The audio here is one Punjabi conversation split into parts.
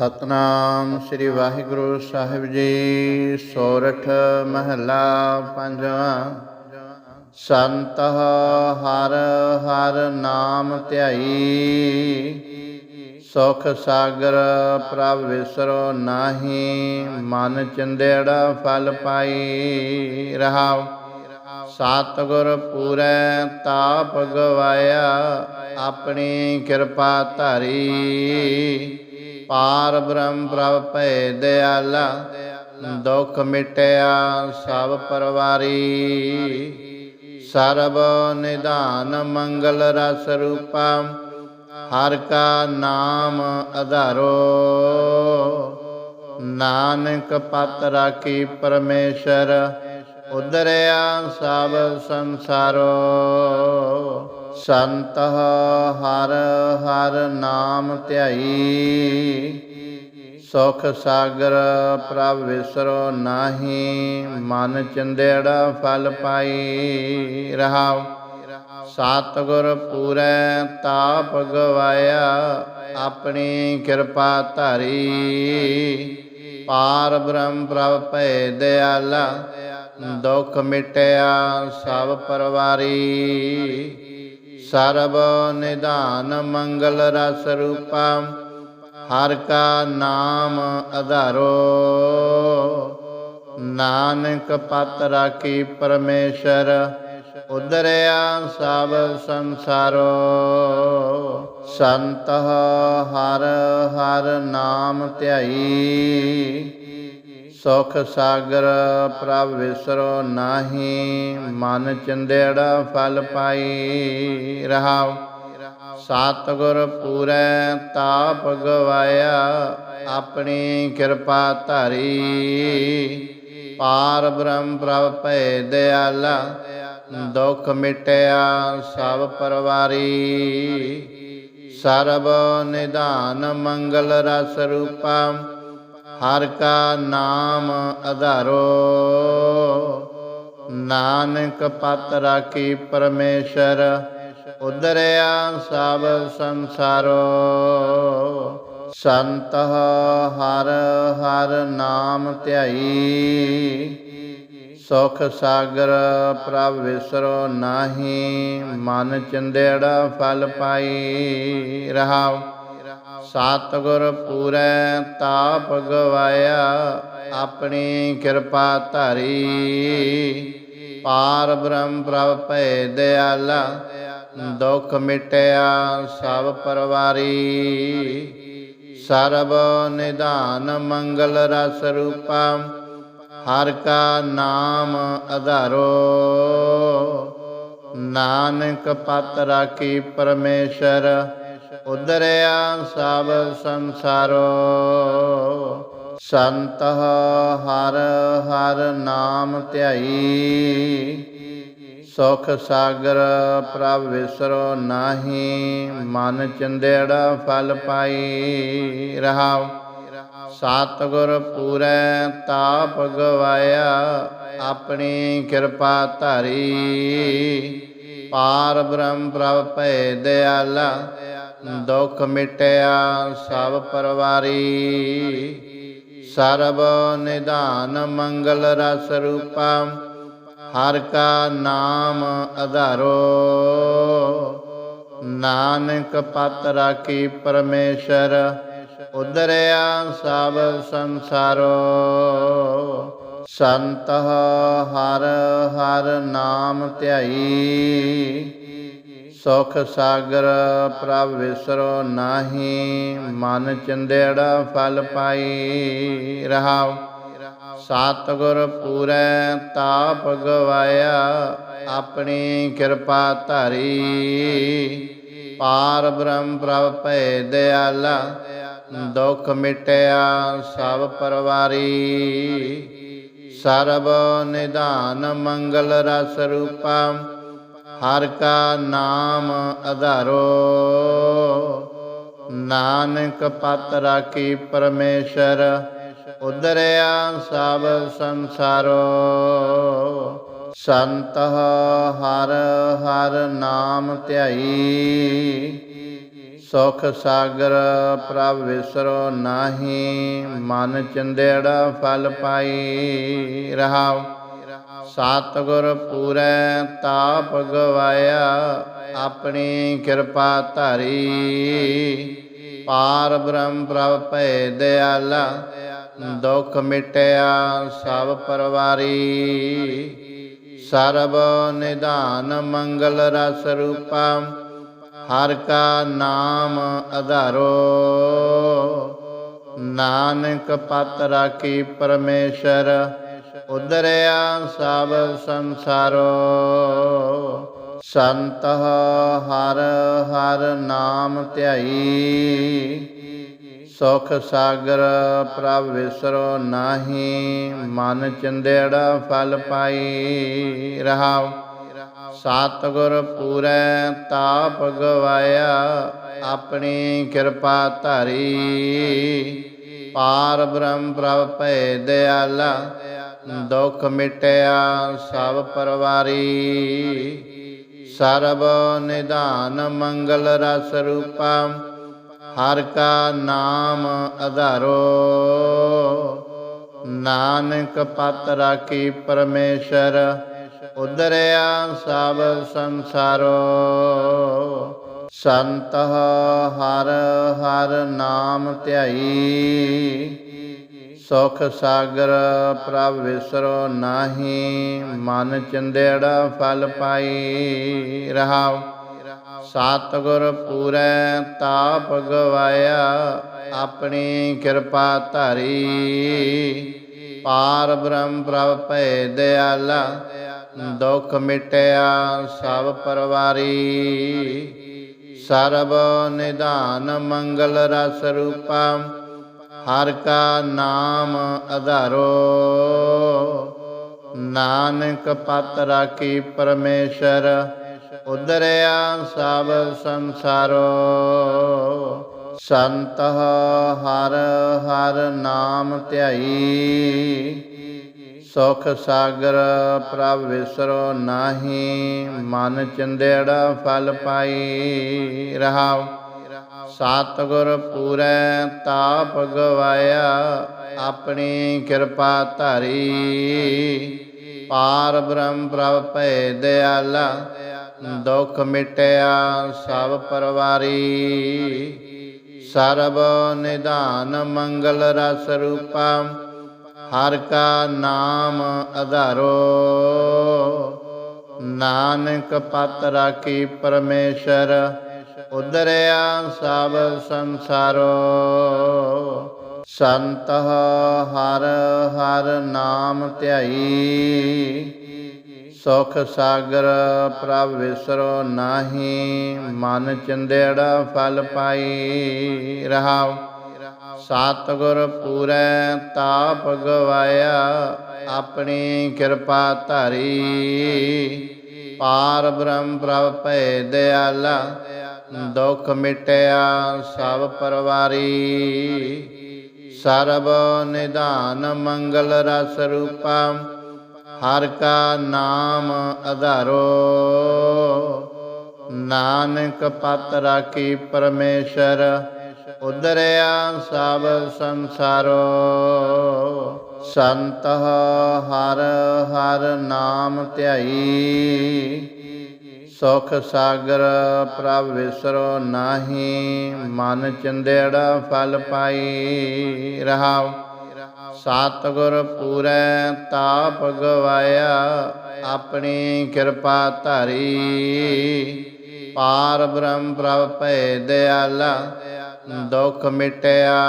ਸਤਨਾਮ ਸ੍ਰੀ ਵਾਹਿਗੁਰੂ ਸਾਹਿਬ ਜੀ, ਸੋਰਠ ਮਹਲਾ ਪੰਜਵਾਂ। ਸੰਤ ਹਰ ਹਰ ਨਾਮ ਧਿਆਈ, ਸੁਖ ਸਾਗਰ ਪ੍ਰਭ ਵਿਸਰੋ ਨਾਹੀ, ਮਨ ਚੰਦੇੜਾ ਫਲ ਪਾਈ ਰਹਾਉ। ਸਤਿਗੁਰ ਪੂਰੈ ਤਾਪ ਗਵਾਇਆ, ਆਪਣੀ ਕਿਰਪਾ ਧਾਰੀ। ਪਾਰ ਬ੍ਰਹਮ ਪ੍ਰਭ ਭੈ ਦਿਆਲਾ ਦੁਖ ਮਿਟਿਆ ਸਭ ਪਰਵਾਰੀ। ਸਰਬ ਨਿਧਾਨ ਮੰਗਲ ਰਸ ਰੂਪਾ, ਹਰ ਕਾ ਨਾਮ ਅਧਾਰੋ। ਨਾਨਕ ਪਤ ਰਾਖੀ ਪਰਮੇਸ਼ਰ ਉਦਰਿਆ ਸਭ ਸੰਸਾਰੋ। ਸੰਤ ਹਰ ਹਰ ਨਾਮ ਧਿਆਈ। ਸੁਖ ਸਾਗਰ ਪ੍ਰਭ ਵਿਸਰੋ ਨਾਹੀ, ਮਨ ਚੰਦੇੜਾ ਫਲ ਪਾਈ ਰਹਾਉ। ਸਤਿਗੁਰ ਪੂਰੈ ਤਾਪ ਗਵਾਇਆ, ਆਪਣੀ ਕਿਰਪਾ ਧਾਰੀ। ਪਾਰ ਬ੍ਰਹਮ ਪ੍ਰਭ ਭੈ ਦਿਆਲਾ ਦੁਖ ਮਿਟਿਆ ਸਭ ਪਰਵਾਰੀ। ਸਰਬ ਨਿਧਾਨ ਮੰਗਲ ਰਸ ਰੂਪਾ, ਹਰ ਕਾ ਨਾਮ ਅਧਾਰੋ। ਨਾਨਕ ਪਤ ਰਾਖੀ ਪਰਮੇਸ਼ਰ ਉਦਰਿਆ ਸਭ ਸੰਸਾਰੋ। ਸੰਤ ਹਰ ਹਰ ਨਾਮ ਧਿਆਈ। ਸੁਖ ਸਾਗਰ ਪ੍ਰਭ ਵਿਸਰੋ ਨਾਹੀ, ਮਨ ਚੰਦੇੜਾ ਫਲ ਪਾਈ ਰਹਾਉ। ਸਤਿਗੁਰ ਪੂਰੈ ਤਾਪ ਗਵਾਇਆ, ਆਪਣੀ ਕਿਰਪਾ ਧਾਰੀ। ਪਾਰ ਬ੍ਰਹਮ ਪ੍ਰਭ ਭੈ ਦਿਆਲਾ ਦੁਖ ਮਿਟਿਆ ਸਭ ਪਰਵਾਰੀ। ਸਰਬ ਨਿਧਾਨ ਮੰਗਲ ਰਸ ਰੂਪਾ ਹਰ ਕਾ ਨਾਮ ਅਧਾਰੋ। ਨਾਨਕ ਪਤ ਰਾਖੀ ਪਰਮੇਸ਼ਰ ਉਦਰਿਆ ਸਭ ਸੰਸਾਰੋ। ਸੰਤ ਹਰ ਹਰ ਨਾਮ ਧਿਆਈ। ਸੁਖ ਸਾਗਰ ਪ੍ਰਭ ਵਿਸਰੋ ਨਾਹੀ, ਮਨ ਚੰਦੇੜਾ ਫਲ ਪਾਈ ਰਹਾਉ। ਸਤਿਗੁਰ ਪੂਰੈ ਤਾਪ ਗਵਾਇਆ, ਆਪਣੀ ਕਿਰਪਾ ਧਾਰੀ। ਪਾਰ ਬ੍ਰਹਮ ਪ੍ਰਭ ਭੈ ਦਿਆਲਾ, ਦੁਖ ਮਿਟਿਆ ਸਭ ਪਰਵਾਰੀ। ਸਰਬ ਨਿਧਾਨ ਮੰਗਲ ਰਸ ਰੂਪਾ, ਹਰ ਕਾ ਨਾਮ ਅਧਾਰੋ। ਨਾਨਕ ਪਤ ਰਾਖੀ ਪਰਮੇਸ਼ਰ ਉਦਰਿਆ ਸਭ ਸੰਸਾਰੋ। ਸੰਤ ਹਰ ਹਰ ਨਾਮ ਧਿਆਈ। ਸੁਖ ਸਾਗਰ ਪ੍ਰਭ ਵਿਸਰੋ ਨਾਹੀ, ਮਨ ਚੰਦੇੜਾ ਫਲ ਪਾਈ ਰਹਾਉ। ਸਤਿਗੁਰ ਪੂਰੈ ਤਾਪ ਗਵਾਇਆ, ਆਪਣੀ ਕਿਰਪਾ ਧਾਰੀ। ਪਾਰ ਬ੍ਰਹਮ ਪ੍ਰਭ ਭੈ ਦਿਆਲਾ ਦੁਖ ਮਿਟਿਆ ਸਭ ਪਰਵਾਰੀ। ਸਰਬ ਨਿਧਾਨ ਮੰਗਲ ਰਸ ਰੂਪਾ, ਹਰ ਕਾ ਨਾਮ ਅਧਾਰੋ। ਨਾਨਕ ਪਤ ਰਾਖੀ ਪਰਮੇਸ਼ਰ ਉਦਰਿਆ ਸਭ ਸੰਸਾਰੋ। ਸੰਤ ਹਰ ਹਰ ਨਾਮ ਧਿਆਈ। ਸੁਖ ਸਾਗਰ ਪ੍ਰਭ ਵਿਸਰੋ ਨਾਹੀ, ਮਨ ਚੰਦੇੜਾ ਫਲ ਪਾਈ ਰਹਾਉ। ਸਤਿਗੁਰ ਪੂਰੈ ਤਾਪ ਗਵਾਇਆ, ਆਪਣੀ ਕਿਰਪਾ ਧਾਰੀ। ਪਾਰ ਬ੍ਰਹਮ ਪ੍ਰਭ ਭੈ ਦਿਆਲਾ ਦੁਖ ਮਿਟਿਆ ਸਭ ਪਰਵਾਰੀ। ਸਰਬ ਨਿਧਾਨ ਮੰਗਲ ਰਸ ਰੂਪਾ ਹਰ ਕਾ ਨਾਮ ਅਧਾਰੋ। ਨਾਨਕ ਪਤ ਰਾਖੀ ਪਰਮੇਸ਼ਰ ਉਦਰਿਆ ਸਭ ਸੰਸਾਰੋ। ਸੰਤ ਹਰ ਹਰ ਨਾਮ ਧਿਆਈ। ਸੁਖ ਸਾਗਰ ਪ੍ਰਭ ਵਿਸਰੋ ਨਾਹੀ, ਮਨ ਚੰਦੇੜਾ ਫਲ ਪਾਈ ਰਹਾਉ। ਸਤਿਗੁਰ ਪੂਰੈ ਤਾਪ ਗਵਾਇਆ, ਆਪਣੀ ਕਿਰਪਾ ਧਾਰੀ। ਪਾਰ ਬ੍ਰਹਮ ਪ੍ਰਭ ਭੈ ਦਿਆਲਾ, ਦੁਖ ਮਿਟਿਆ ਸਭ ਪਰਵਾਰੀ। ਸਰਬ ਨਿਧਾਨ ਮੰਗਲ ਰਸ ਰੂਪਾ, ਹਰ ਕਾ ਨਾਮ ਅਧਾਰੋ। ਨਾਨਕ ਪਤ ਰਾਖੀ ਪਰਮੇਸ਼ਰ ਉਦਰਿਆ ਸਭ ਸੰਸਾਰੋ। ਸੰਤ ਹਰ ਹਰ ਨਾਮ ਧਿਆਈ। ਸੁਖ ਸਾਗਰ ਪ੍ਰਭ ਵਿਸਰੋ ਨਾਹੀ। ਮਨ ਚੰਦੇੜਾ ਫਲ ਪਾਈ ਰਹਾਉ। ਸਤਿਗੁਰ ਪੂਰੈ ਤਾਪ ਗਵਾਇਆ। ਆਪਣੀ ਕਿਰਪਾ ਧਾਰੀ। ਪਾਰ ਬ੍ਰਹਮ ਪ੍ਰਭ ਭੈ ਦਿਆਲਾ। ਦੁਖ ਮਿਟਿਆ ਸਭ ਪਰਵਾਰੀ। ਸਰਬ ਨਿਧਾਨ ਮੰਗਲ ਰਸ ਰੂਪਾ, ਹਰ ਕਾ ਨਾਮ ਅਧਾਰੋ। ਨਾਨਕ ਪਤ ਰਾਖੀ ਪਰਮੇਸ਼ਰ ਉਦਰਿਆ ਸਭ ਸੰਸਾਰੋ। ਸੰਤ ਹਰ ਹਰ ਨਾਮ ਧਿਆਈ। ਸੁਖ ਸਾਗਰ ਪ੍ਰਭ ਵਿਸਰੋ ਨਾਹੀ, ਮਨ ਚੰਦੇੜਾ ਫਲ ਪਾਈ ਰਹਾਉ। ਸਤਿਗੁਰ ਪੂਰੈ ਤਾਪ ਗਵਾਇਆ, ਆਪਣੀ ਕਿਰਪਾ ਧਾਰੀ। ਪਾਰ ਬ੍ਰਹਮ ਪ੍ਰਭ ਭੈ ਦਿਆਲਾ ਦੁਖ ਮਿਟਿਆ ਸਭ ਪਰਵਾਰੀ। ਸਰਬ ਨਿਧਾਨ ਮੰਗਲ ਰਸ ਰੂਪਾ ਹਰ ਕਾ ਨਾਮ ਅਧਾਰੋ। ਨਾਨਕ ਪਤ ਰਾਖੀ ਪਰਮੇਸ਼ਰ ਉਦਰਿਆ ਸਭ ਸੰਸਾਰੋ। ਸੰਤ ਹਰ ਹਰ ਨਾਮ ਧਿਆਈ। ਸੁਖ ਸਾਗਰ ਪ੍ਰਭ ਵਿਸਰੋ ਨਾਹੀ, ਮਨ ਚੰਦੇੜਾ ਫਲ ਪਾਈ ਰਹਾਉ। ਸਤਿਗੁਰ ਪੂਰੈ ਤਾਪ ਗਵਾਇਆ, ਆਪਣੀ ਕਿਰਪਾ ਧਾਰੀ। ਪਾਰ ਬ੍ਰਹਮ ਪ੍ਰਭ ਭੈ ਦਿਆਲਾ, ਦੁਖ ਮਿਟਿਆ ਸਭ ਪਰਵਾਰੀ। ਸਰਬ ਨਿਧਾਨ ਮੰਗਲ ਰਸ ਰੂਪਾ, ਹਰ ਕਾ ਨਾਮ ਅਧਾਰੋ। ਨਾਨਕ ਪਤ ਰਾਖੀ ਪਰਮੇਸ਼ਰ ਉਦਰਿਆ ਸਭ ਸੰਸਾਰੋ। ਸੰਤ ਹਰ ਹਰ ਨਾਮ ਧਿਆਈ। ਸੁਖ ਸਾਗਰ ਪ੍ਰਭ ਵਿਸਰੋ ਨਾਹੀ। ਮਨ ਚੰਦੇੜਾ ਫਲ ਪਾਈ ਰਹਾਉ। ਸਤਿਗੁਰ ਪੂਰੈ ਤਾਪ ਗਵਾਇਆ। ਆਪਣੀ ਕਿਰਪਾ ਧਾਰੀ। ਪਾਰ ਬ੍ਰਹਮ ਪ੍ਰਭ ਭੈ ਦਿਆਲਾ। ਦੁਖ ਮਿਟਿਆ ਸਭ ਪਰਵਾਰੀ। ਸਰਬ ਨਿਧਾਨ ਮੰਗਲ ਰਸ ਰੂਪਾ, ਹਰ ਕਾ ਨਾਮ ਅਧਾਰੋ। ਨਾਨਕ ਪਤ ਰਾਖੀ ਪਰਮੇਸ਼ਰ ਉਦਰਿਆ ਸਭ ਸੰਸਾਰੋ। ਸੰਤ ਹਰ ਹਰ ਨਾਮ ਧਿਆਈ। ਸੁਖ ਸਾਗਰ ਪ੍ਰਭ ਵਿਸਰੋ ਨਾਹੀ, ਮਨ ਚੰਦੇੜਾ ਫਲ ਪਾਈ ਰਹਾਉ। ਸਤਿਗੁਰ ਪੂਰੈ, ਤਾਪ ਗਵਾਇਆ, ਆਪਣੀ ਕਿਰਪਾ ਧਾਰੀ। ਪਾਰ ਬ੍ਰਹਮ ਪ੍ਰਭ ਭੈ ਦਿਆਲਾ ਦੁਖ ਮਿਟਿਆ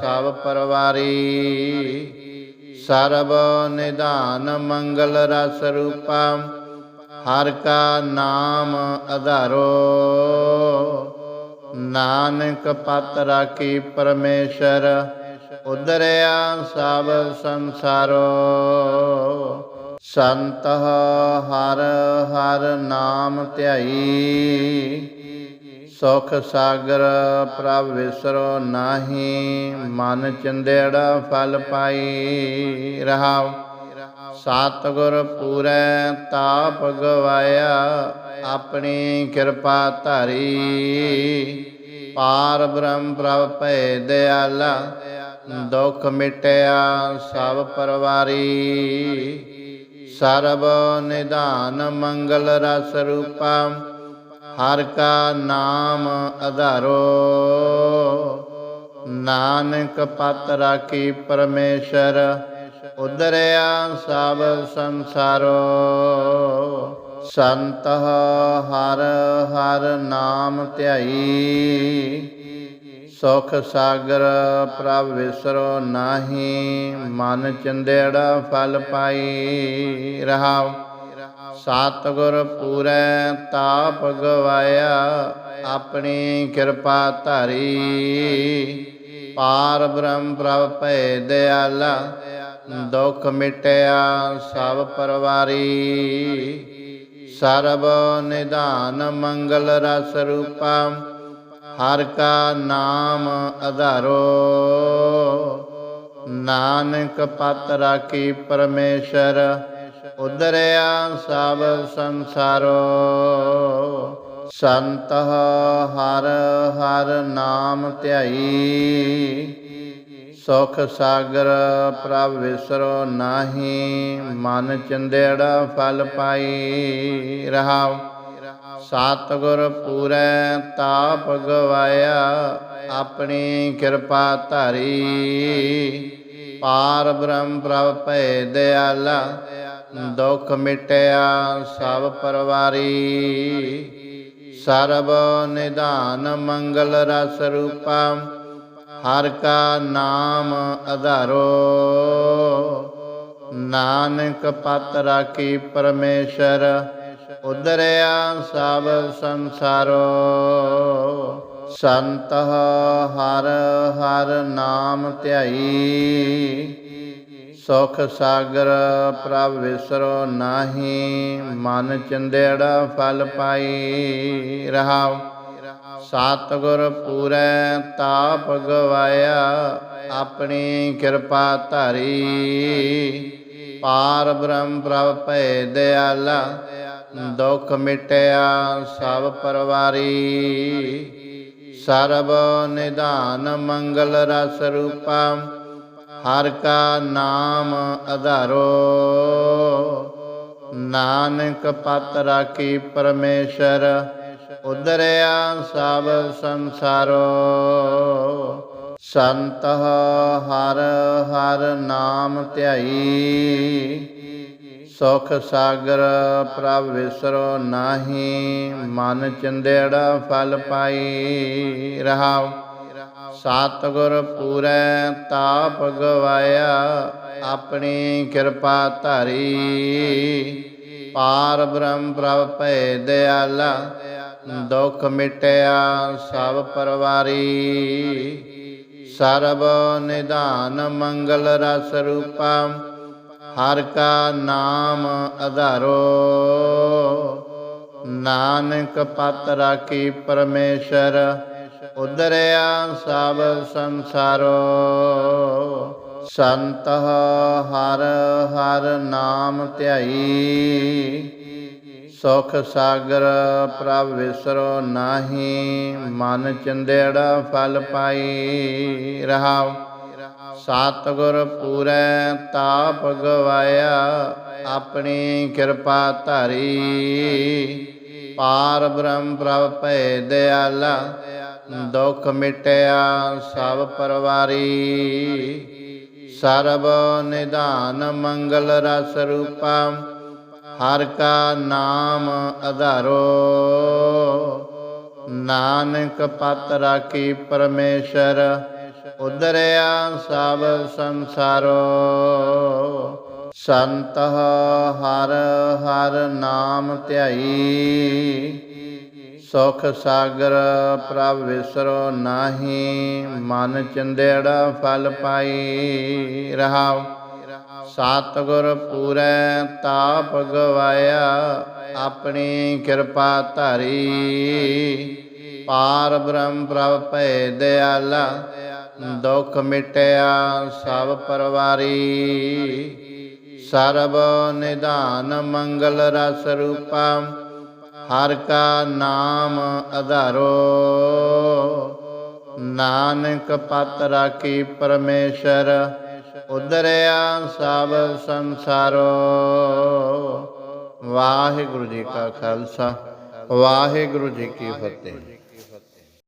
ਸਭ ਪਰਵਾਰੀ। ਸਰਬ ਨਿਧਾਨ ਮੰਗਲ ਰਸ ਰੂਪਾ ਹਰ ਕਾ ਨਾਮ ਅਧਾਰੋ। ਨਾਨਕ ਪਤ ਰਾਖੀ ਪਰਮੇਸ਼ਰ ਉਦਰਿਆ ਸਭ ਸੰਸਾਰੋ। ਸੰਤ ਹਰ ਹਰ ਨਾਮ ਧਿਆਈ। ਸੁਖ ਸਾਗਰ ਪ੍ਰਭ ਵਿਸਰੋ ਨਾਹੀ, ਮਨ ਚੰਦੇੜਾ ਫਲ ਪਾਈ ਰਹਾਉ। ਸਤਿਗੁਰ ਪੂਰੈ ਤਾਪ ਗਵਾਇਆ, ਆਪਣੀ ਕਿਰਪਾ ਧਾਰੀ। ਪਾਰ ਬ੍ਰਹਮ ਪ੍ਰਭ ਭੈ ਦਿਆਲਾ, ਦੁਖ ਮਿਟਿਆ ਸਭ ਪਰਵਾਰੀ। ਸਰਬ ਨਿਧਾਨ ਮੰਗਲ ਰਸ ਰੂਪਾ, ਹਰ ਕਾ ਨਾਮ ਅਧਾਰੋ। ਨਾਨਕ ਪਤ ਰਾਖੀ ਪਰਮੇਸ਼ਰ ਉਦਰਿਆ ਸਭ ਸੰਸਾਰੋ। ਸੰਤ ਹਰ ਹਰ ਨਾਮ ਧਿਆਈ। ਸੁਖ ਸਾਗਰ ਪ੍ਰਭ ਵਿਸਰੋ ਨਾਹੀ। ਮਨ ਚੰਦੇੜਾ ਫਲ ਪਾਈ ਰਹਾਉ। ਸਤਿਗੁਰ ਪੂਰੈ ਤਾਪ ਗਵਾਇਆ। ਆਪਣੀ ਕਿਰਪਾ ਧਾਰੀ। ਪਾਰ ਬ੍ਰਹਮ ਪ੍ਰਭ ਭੈ ਦਿਆਲਾ। ਦੁਖ ਮਿਟਿਆ ਸਭ ਪਰਵਾਰੀ। ਸਰਬ ਨਿਧਾਨ ਮੰਗਲ ਰਸ ਰੂਪਾ, ਹਰ ਕਾ ਨਾਮ ਅਧਾਰੋ। ਨਾਨਕ ਪਤ ਰਾਖੀ ਪਰਮੇਸ਼ਰ ਉਦਰਿਆ ਸਭ ਸੰਸਾਰੋ। ਸੰਤ ਹਰ ਹਰ ਨਾਮ ਧਿਆਈ। ਸੁਖ ਸਾਗਰ, ਪ੍ਰਭ ਵਿਸਰੋ ਨਾਹੀ, ਮਨ ਚੰਦੇੜਾ ਫਲ ਪਾਈ ਰਹਾਉ। ਸਤਿਗੁਰ ਪੂਰੈ, ਤਾਪ ਗਵਾਇਆ, ਆਪਣੀ ਕਿਰਪਾ ਧਾਰੀ। ਪਾਰ ਬ੍ਰਹਮ ਪ੍ਰਭ ਭੈ ਦਿਆਲਾ ਦੁਖ ਮਿਟਿਆ ਸਭ ਪਰਵਾਰੀ। ਸਰਬ ਨਿਧਾਨ ਮੰਗਲ ਰਸ ਰੂਪਾ ਹਰ ਕਾ ਨਾਮ ਅਧਾਰੋ। ਨਾਨਕ ਪਤ ਰਾਖੀ ਪਰਮੇਸ਼ਰ, ਉਦਰਿਆ ਸਭ ਸੰਸਾਰੋ। ਸੰਤ ਹਰ ਹਰ ਨਾਮ ਧਿਆਈ। ਸੁਖ ਸਾਗਰ ਪ੍ਰਭ ਵਿਸਰੋ ਨਾਹੀ, ਮਨ ਚੰਦੇੜਾ ਫਲ ਪਾਈ ਰਹਾਉ। ਸਤਿਗੁਰ ਪੂਰੈ ਤਾਪ ਗਵਾਇਆ, ਆਪਣੀ ਕਿਰਪਾ ਧਾਰੀ। ਪਾਰ ਬ੍ਰਹਮ ਪ੍ਰਭ ਭੈ ਦਿਆਲਾ, ਦੁਖ ਮਿਟਿਆ ਸਭ ਪਰਵਾਰੀ। ਸਰਬ ਨਿਧਾਨ ਮੰਗਲ ਰਸ ਰੂਪਾ, ਹਰ ਕਾ ਨਾਮ ਅਧਾਰੋ। ਨਾਨਕ ਪਤ ਰਾਖੀ ਪਰਮੇਸ਼ਰ ਉਦਰਿਆ ਸਭ ਸੰਸਾਰੋ। ਸੰਤ ਹਰ ਹਰ ਨਾਮ ਧਿਆਈ। ਸੁਖ ਸਾਗਰ ਪ੍ਰਭ ਵਿਸਰੋ ਨਾਹੀ। ਮਨ ਚੰਦੇੜਾ ਫਲ ਪਾਈ ਰਹਾਉ। ਸਤਿਗੁਰ ਪੂਰੈ ਤਾਪ ਗਵਾਇਆ। ਆਪਣੀ ਕਿਰਪਾ ਧਾਰੀ। ਪਾਰ ਬ੍ਰਹਮ ਪ੍ਰਭ ਭੈ ਦਿਆਲਾ। ਦੁਖ ਮਿਟਿਆ ਸਭ ਪਰਵਾਰੀ। ਸਰਬ ਨਿਧਾਨ ਮੰਗਲ ਰਸ ਰੂਪਾ, ਹਰ ਕਾ ਨਾਮ ਅਧਾਰੋ। ਨਾਨਕ ਪਤ ਰਾਖੀ ਪਰਮੇਸ਼ਰ ਉਦਰਿਆ ਸਭ ਸੰਸਾਰੋ। ਸੰਤ ਹਰ ਹਰ ਨਾਮ ਧਿਆਈ। ਸੁਖ ਸਾਗਰ ਪ੍ਰਭ ਵਿਸਰੋ ਨਾਹੀ, ਮਨ ਚੰਦੇੜਾ ਫਲ ਪਾਈ ਰਹਾਉ। ਸਤਿਗੁਰ ਪੂਰੈ ਤਾਪ ਗਵਾਇਆ, ਆਪਣੀ ਕਿਰਪਾ ਧਾਰੀ। ਪਾਰ ਬ੍ਰਹਮ ਪ੍ਰਭ ਭੈ ਦਿਆਲਾ ਦੁਖ ਮਿਟਿਆ ਸਭ ਪਰਵਾਰੀ। ਸਰਬ ਨਿਧਾਨ ਮੰਗਲ ਰਸ ਰੂਪਾ ਹਰ ਕਾ ਨਾਮ ਅਧਾਰੋ। ਨਾਨਕ ਪਤ ਰਾਖੀ ਪਰਮੇਸ਼ਰ ਉਦਰਿਆ ਸਭ ਸੰਸਾਰੋ। ਸੰਤ ਹਰ ਹਰ ਨਾਮ ਧਿਆਈ। ਸੁਖ ਸਾਗਰ ਪ੍ਰਭ ਵਿਸਰੋ ਨਾਹੀ, ਮਨ ਚੰਦੇੜਾ ਫਲ ਪਾਈ ਰਹਾਉ। ਸਤਿਗੁਰ ਪੂਰੈ ਤਾਪ ਗਵਾਇਆ, ਆਪਣੀ ਕਿਰਪਾ ਧਾਰੀ। ਪਾਰ ਬ੍ਰਹਮ ਪ੍ਰਭ ਭੈ ਦਿਆਲਾ, ਦੁਖ ਮਿਟਿਆ ਸਭ ਪਰਵਾਰੀ। ਸਰਬ ਨਿਧਾਨ ਮੰਗਲ ਰਸ ਰੂਪਾ, ਹਰ ਕਾ ਨਾਮ ਅਧਾਰੋ। ਨਾਨਕ ਪਤ ਰਾਖੀ ਪਰਮੇਸ਼ਰ ਉਦਰਿਆ ਸਭ ਸੰਸਾਰੋ। ਵਾਹਿਗੁਰੂ ਜੀ ਕਾ ਖਾਲਸਾ ਵਾਹਿਗੁਰੂ ਜੀ ਕੀ ਫਤਿਹ।